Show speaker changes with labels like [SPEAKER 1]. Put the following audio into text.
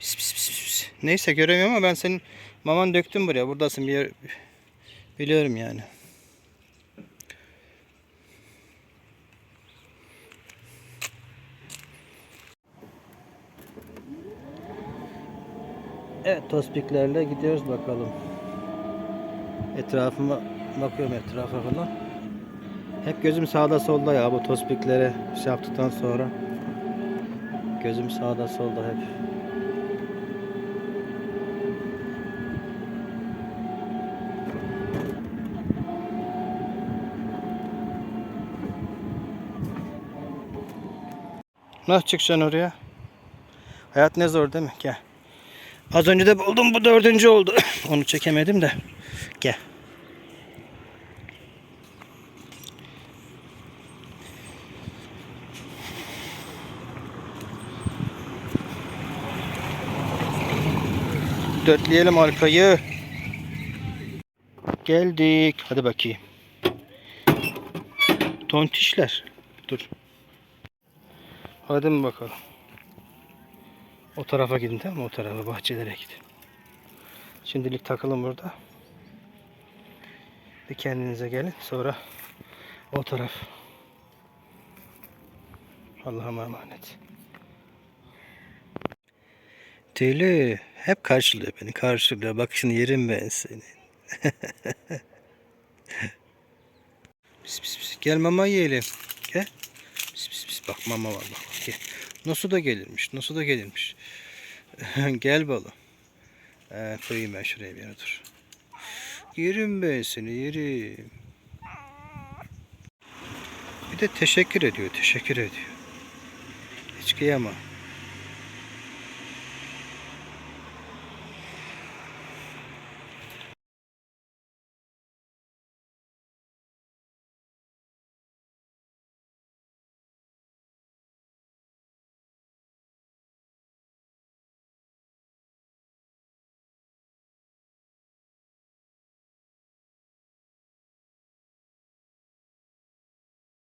[SPEAKER 1] Pis, pis, pis, pis. Neyse göremiyorum ama ben senin maman döktüm buraya. Buradasın bir yer... Biliyorum yani. Evet tospiklerle gidiyoruz bakalım. Etrafıma bakıyorum etrafa falan. Hep gözüm sağda solda ya bu tospiklere şey yaptıktan sonra. Gözüm sağda solda hep. Nasıl çıkacaksın oraya? Hayat ne zor değil mi? Gel. Az önce de buldum bu dördüncü oldu. Onu çekemedim de. Gel. Dörtleyelim arkayı. Geldik. Hadi bakayım. Tontişler. Dur. Hadi mi bakalım. O tarafa gidin tamam mı? O tarafa bahçelere gidin. Şimdilik takılın burada. Bir kendinize gelin. Sonra o taraf. Allah'a emanet. Deli hep karşılıyor beni. Karşılıyor. Bakışını yerim ben seni. pis pis pis. Gel mama yiyelim. Gel. Pis pis pis. Bak mama var bak. Nasıl da gelirmiş. Nasıl da gelirmiş. Gel balım. Ee, koyayım ben şuraya bir dur. Yerim ben seni yerim. Bir de teşekkür ediyor. Teşekkür ediyor. Hiç kıyamam.